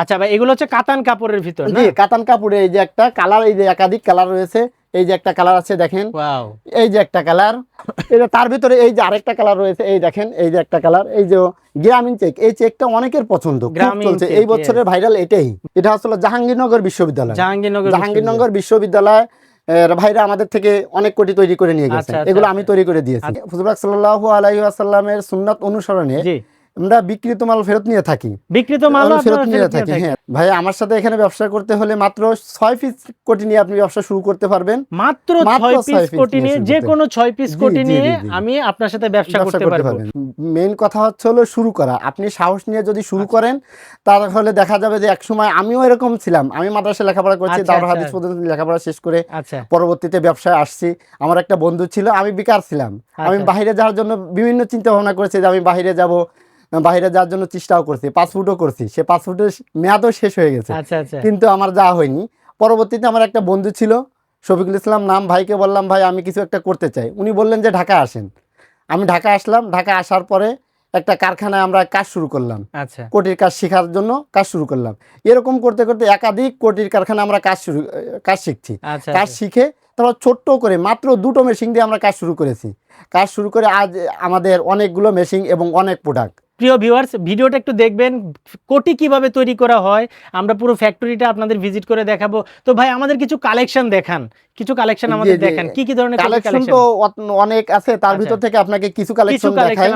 আচ্ছা ভাই এগুলো হচ্ছে কাতান কাপড়ের ভিতর না? জি কাতান কাপড়ে এই যে একটা কালার এই যে একাধিক কালার রয়েছে এই যে একটা কালার আছে দেখেন। ওয়াও। এই যে একটা কালার এটা তার ভিতরে এই যে আরেকটা কালার রয়েছে এই দেখেন এই যে একটা কালার এই যে গ্রামীণ চেক এই চেকটা অনেকের পছন্দ চলছে। এই বছরের ভাইরাল এটাই। এটা আসলে জাহাঙ্গীরনগর বিশ্ববিদ্যালয়। জাহাঙ্গীরনগর জাহাঙ্গীরনগর বিশ্ববিদ্যালয়। ভাইরা আমাদের থেকে অনেক কোটি তৈরি করে নিয়ে গেছে আচ্ছা, আচ্ছা, এগুলো আমি আচ্ছা। তৈরি করে দিয়েছি। হুজুরাক সাল্লাল্লাহু আলাইহি ওয়াসাল্লামের সুন্নাত অনুসরণে জি। আমরা বিকৃত মাল ফেরত নিয়ে থাকি। বিক্রিত মাল ফেরত নিয়ে থাকি হ্যাঁ। ভাই আমার সাথে এখানে ব্যবসা করতে হলে মাত্র ছয় পিস কোটি নিয়ে আপনি ব্যবসা শুরু করতে পারবেন। মাত্র ছয় পিস কোটি নিয়ে যে কোনো ছয় পিস কোটি নিয়ে। আমি আপনার সাথে ব্যবসা করতে করতে পারব। পারবেন। মেইন কথা হচ্ছে হলো শুরু করা। আপনি সাহস নিয়ে যদি শুরু আচ্ছা। করেন তাহলে দেখা যাবে যে এক সময় আমিও এরকম ছিলাম। আমি মাদ্রাসায় লেখাপড়া করছি আচ্ছা, আচ্ছা। হাদিস পর্যন্ত লেখাপড়া শেষ করে পরবর্তীতে ব্যবসায় আসছি। আমার একটা বন্ধু ছিল আমি বেকার ছিলাম। আমি। বাইরে যাওয়ার জন্য বিভিন্ন চিন্তা ভাবনা করেছি যে আমি বাইরে যাব। বাইরে যাওয়ার জন্য চেষ্টাও করছি পাসপোর্টও করছি। সে পাসপোর্টের মেয়াদও শেষ হয়ে গেছে। আচ্ছা আচ্ছা। কিন্তু আমার যাওয়া হয়নি। পরবর্তীতে আমার একটা বন্ধু ছিল শফিকুল ইসলাম নাম ভাইকে বললাম ভাই আমি কিছু একটা করতে চাই। উনি বললেন যে ঢাকা আসেন। আমি ঢাকা আসলাম ঢাকা আসার পরে একটা কারখানায় আমরা কাজ শুরু করলাম। আচ্ছা। কোটির কাজ শেখার জন্য কাজ শুরু করলাম। এরকম করতে করতে একাধিক কোটির কারখানা আমরা কাজ শুরু কাজ শিখছি। কাজ শিখে তারপর ছোট্ট করে মাত্র দুটো মেশিন দিয়ে আমরা কাজ শুরু করেছি। কাজ শুরু করে আজ আমাদের অনেকগুলো মেশিন এবং অনেক প্রোডাক্ট প্রিয় ভিউয়ার্স ভিডিওটা একটু দেখবেন, কোটি কীভাবে তৈরি করা হয়, আমরা পুরো ফ্যাক্টরিটা আপনাদের ভিজিট করে দেখাবো। তো ভাই, আমাদের কিছু কালেকশন দেখান। কিছু কালেকশন আমাদের। দেখান কি কি ধরনের কালেকশন তো অনেক আছে তার আচ্ছা। ভিতর থেকে আপনাকে কিছু কালেকশন দেখাই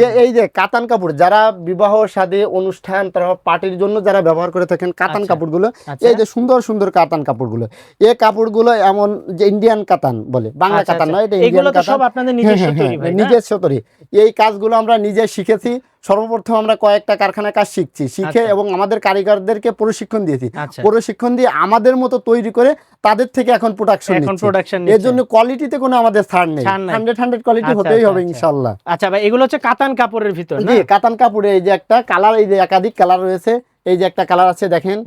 যে এই যে কাতান কাপড় যারা বিবাহ সাদে অনুষ্ঠান তারপর পার্টির জন্য যারা ব্যবহার করে থাকেন কাতান আচ্ছা। কাপড়গুলো আচ্ছা এই যে সুন্দর সুন্দর কাতান কাপড়গুলো এই কাপড়গুলো এমন যে ইন্ডিয়ান কাতান বলে বাংলা কাতান। নয় এটা ইন্ডিয়ান কাতান সব আপনাদের হ্যাঁ, নিজস্ব হ্যাঁ, তৈরি হ্যাঁ, ভাই না? নিজস্ব তৈরি এই কাজগুলো আমরা নিজে শিখেছি সর্বপ্রথম আমরা কয়েকটা কারখানায় কাজ শিখছি শিখে। এবং আমাদের কারিগরদেরকে প্রশিক্ষণ দিয়েছি প্রশিক্ষণ দিয়ে আমাদের মতো তৈরি করে তাদের থেকে এখন প্রোডাকশন এখন প্রোডাকশন এর জন্য কোয়ালিটিতে কোনো আমাদের ছাড় নেই। ছাড় নাই। হান্ড্রেড হান্ড্রেড কোয়ালিটি হতেই আচ্ছা, হবে আচ্ছা। ইনশাল্লাহ। আচ্ছা ভাই এগুলো হচ্ছে কাতান কাপড়ের ভিতর না? জি কাতান কাপড়ে এই যে একটা কালার এই যে একাধিক কালার রয়েছে এই যে একটা কালার আছে দেখেন।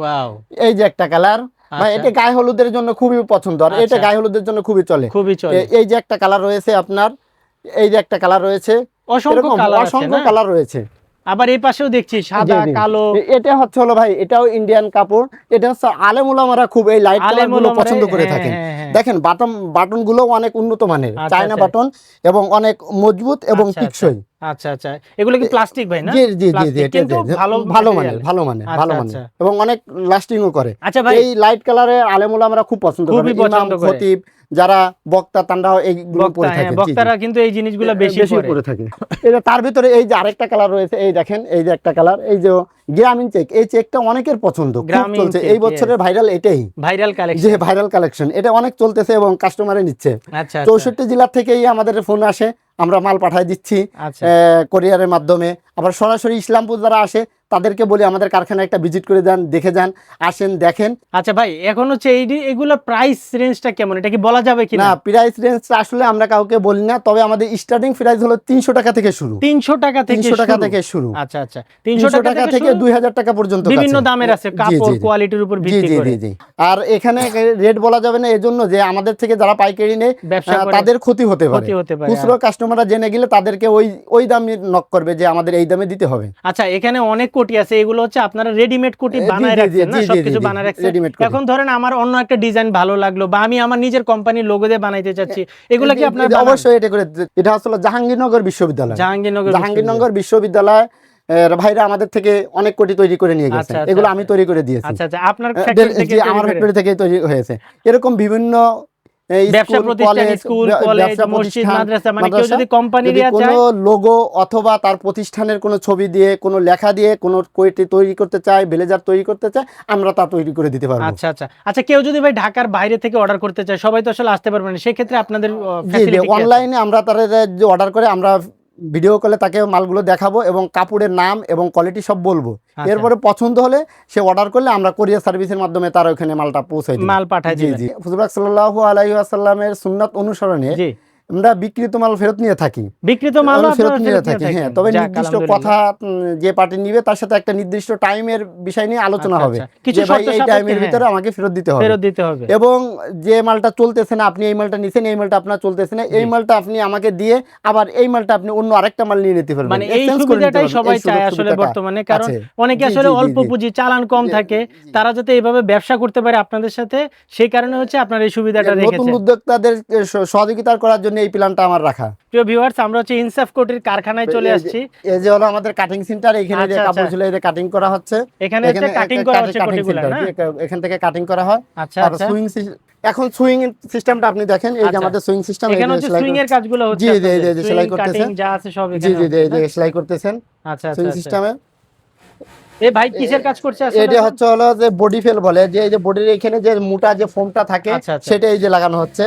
এই যে একটা কালার ভাই আচ্ছা। এটা গায়ে হলুদের জন্য খুবই পছন্দ আর এটা। গায়ে হলুদের জন্য খুবই চলে। খুবই চলে। এই যে একটা কালার রয়েছে আপনার এই যে একটা কালার রয়েছে অসংখ্য কালার রয়েছে। আবার এই পাশেও দেখছি সাদা। কালো এটা হচ্ছে হলো ভাই এটাও ইন্ডিয়ান কাপড় এটা হচ্ছে আলেমুলামারা খুব এই লাইট কালারগুলো পছন্দ করে হ্যাঁ, থাকেন হ্যাঁ, হ্যাঁ। দেখেন বাটন বাটনগুলো অনেক উন্নত মানের আচ্ছা, চায়না আচ্ছা। বাটন এবং অনেক মজবুত এবং টেকসই টিকসই আচ্ছা আচ্ছা। এগুলো কি প্লাস্টিক ভাই না? জি জি জি কিন্তু ভালো ভালো। মানের ভালো মানের আচ্ছা, ভালো আচ্ছা। মানের এবং অনেক লাস্টিংও করে। আচ্ছা ভাই। এই লাইট কালারের আলেমুলা আমরা খুব পছন্দ করি। ইমাম খতিব যারা বক্তা এইগুলো পরে হ্যাঁ থাকে। বক্তারা কিন্তু এই জিনিসগুলো বেশি পরে। থাকে এটা তার ভিতরে এই যে আরেকটা কালার রয়েছে এই দেখেন এই যে একটা কালার এই যে গ্রামীণ চেক এই চেকটা অনেকের পছন্দ খুব চলছে। এই বছরের ভাইরাল এটাই। ভাইরাল কালেকশন যে ভাইরাল কালেকশন এটা অনেক চলতেছে এবং কাস্টমারে নিচ্ছে। আচ্ছা আচ্ছা, চৌষট্টি জেলা থেকেই আমাদের ফোন আসে। আমরা মাল পাঠাই দিচ্ছি আচ্ছা। কোরিয়ারের মাধ্যমে। আবার সরাসরি ইসলামপুর যারা আসে তাদেরকে বলি আমাদের কারখানায় একটা ভিজিট করে যান দেখে যান আসেন দেখেন। আচ্ছা ভাই এখন হচ্ছে এই এগুলো প্রাইস রেঞ্জটা কেমন? এটা কি বলা যাবে কি না প্রাইস রেঞ্জ আসলে আমরা কাউকে বলি না তবে আমাদের স্টার্টিং প্রাইস হলো তিনশো টাকা থেকে শুরু। তিনশো টাকা তিনশো টাকা থেকে শুরু। আচ্ছা আচ্ছা। তিনশো টাকা থেকে। দুই হাজার টাকা পর্যন্ত বিভিন্ন দামের আছে কাপড়। কোয়ালিটির উপর জি জি জি জি। আর এখানে রেট বলা যাবে না এজন্য যে আমাদের থেকে যারা পাইকারি নেয় ব্যবসা তাদের ক্ষতি হতে পারে। ক্ষতি হতে পারে খুচরো কাস্টমাররা জেনে গেলে তাদেরকে ওই ওই দামে নক করবে যে আমাদের এই দামে দিতে হবে। আচ্ছা এখানে অনেক কোটি আছে এগুলো হচ্ছে আপনারা রেডিমেড কোটি বানায় রাখছেন না? সবকিছু বানায় রাখছেন? এখন ধরেন আমার অন্য একটা ডিজাইন ভালো লাগল বা আমি আমার নিজের কোম্পানির লোগো দিয়ে বানাইতে চাচ্ছি এগুলো কি আপনার অবশ্যই এটা করে এটা আসলে জাহাঙ্গীরনগর বিশ্ববিদ্যালয়। জাহাঙ্গীরনগর জাহাঙ্গীরনগর বিশ্ববিদ্যালয় ভাইরা আমাদের থেকে অনেক কোটি তৈরি করে নিয়ে গেছে। আচ্ছা, আচ্ছা, এগুলো আচ্ছা। আমি তৈরি করে দিয়েছি। আচ্ছা আচ্ছা আপনার দে- থেকে তৈরি আমার ফ্যাক্টরি থেকে তৈরি হয়েছে। এরকম বিভিন্ন ব্যবসা প্রতিষ্ঠান স্কুল কলেজ মসজিদ মাদ্রাসা মানে কেউ যদি কোম্পানি যদি দেওয়া কোনো লোগো অথবা তার প্রতিষ্ঠানের কোনো ছবি দিয়ে কোনো লেখা দিয়ে কোনো কোয়েটি তৈরি করতে চায় ব্লেজার তৈরি করতে চায় আমরা তা তৈরি করে দিতে পারব। আচ্ছা আচ্ছা। আচ্ছা কেউ যদি ভাই ঢাকার বাইরে থেকে অর্ডার করতে চায় সবাই তো আসলে আসতে পারবে না। আপনাদের অনলাইনে আমরা তাদের যে অর্ডার করে আমরা ভিডিও কলে তাকে মালগুলো দেখাবো এবং কাপড়ের নাম এবং কোয়ালিটি সব বলব। আচ্ছা। এরপরে পছন্দ হলে সে অর্ডার করলে আমরা কোরিয়ার সার্ভিসের মাধ্যমে তার ওখানে মালটা পৌঁছাই মাল পাঠাই জি জি। হুজুরাক সাল্লাল্লাহু আলাইহি ওয়াসাল্লামের সুন্নাত অনুসরণে জি। আমরা বিক্রিত মাল ফেরত নিয়ে থাকি। বিক্রিত মাল ফেরত নিয়ে থাকি হ্যাঁ তবে নির্দিষ্ট কথা যে পার্টি নিবে তার সাথে একটা নির্দিষ্ট টাইমের বিষয় নিয়ে আলোচনা হবে। আচ্ছা, কিছু ভাই এই টাইমের হ্যাঁ, ভিতরে আমাকে ফেরত দিতে হবে। ফেরত দিতে হবে। এবং যে মালটা চলতেছে না আপনি এই মালটা নিছেন এই মালটা আপনার চলতেছে না এই মালটা আপনি আমাকে দিয়ে আবার এই মালটা আপনি অন্য আরেকটা মাল নিয়ে নিতে পারবেন। মানে এই সুবিধাটাই সবাই চায় আসলে বর্তমানে। কারণ অনেকে আসলে অল্প পুঁজি চালান কম থাকে তারা যাতে এইভাবে ব্যবসা করতে পারে আপনাদের সাথে সেই কারণে হচ্ছে আপনার এই সুবিধাটা নতুন উদ্যোক্তাদের সহযোগিতা করার জন্য এই প্ল্যানটা আমার রাখা প্রিয় ভিউয়ার্স আমরা হচ্ছে ইনসাফ কোটির কারখানায় চলে আসছি এই যে হলো আমাদের কাটিং সেন্টার এখানে যে আচ্ছা, কাপড় আচ্ছা। ছিল এই কাটিং করা হচ্ছে এখানে হচ্ছে কাটিং করা হচ্ছে কাটিং কোটিগুলো না এখান থেকে কাটিং করা হয় আচ্ছা আর আচ্ছা সুইং এখন সুইং সিস্টেমটা আপনি দেখেন এই যে আচ্ছা। আমাদের সুইং সিস্টেম এখানে হচ্ছে সুইং এর কাজগুলো হচ্ছে জি, জি। জি, জি, সেলাই Swing, করতেছে। cutting যা আছে সব এখানে জি জি, যে সেলাই করতেছেন? আচ্ছা সুইং আচ্ছা আচ্ছা। সিস্টেমে এই ভাই কিসের কাজ করছে এটা হচ্ছে হলো যে বডি ফেল বলে যে এই যে বডির এখানে যে মোটা যে ফোমটা থাকে। সেটা এই যে লাগানো হচ্ছে।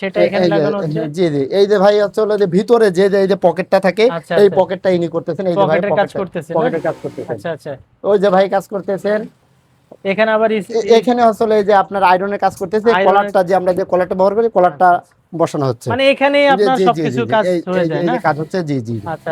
সেটা এখানে লাগানো হচ্ছে? জি জি। এই যে ভাই হচ্ছে হলো যে ভিতরে যে যে এই যে পকেটটা থাকে আচ্ছা, এই আচ্ছা। পকেটটা ইনি করতেছেন এই যে ভাই কাজ করতেছেন, পকেটের কাজ করতেছেন। আচ্ছা আচ্ছা। ওই যে ভাই কাজ করতেছেন। এখানে আবার এখানে আসলে যে আপনার আয়রনের কাজ করতেছে কলারটা যে আমরা যে কলারটা ব্যবহার করি কলারটা বসানো হচ্ছে। মানে এখানে আপনার সবকিছু কাজ হয়ে যায় হচ্ছে জি জি আচ্ছা।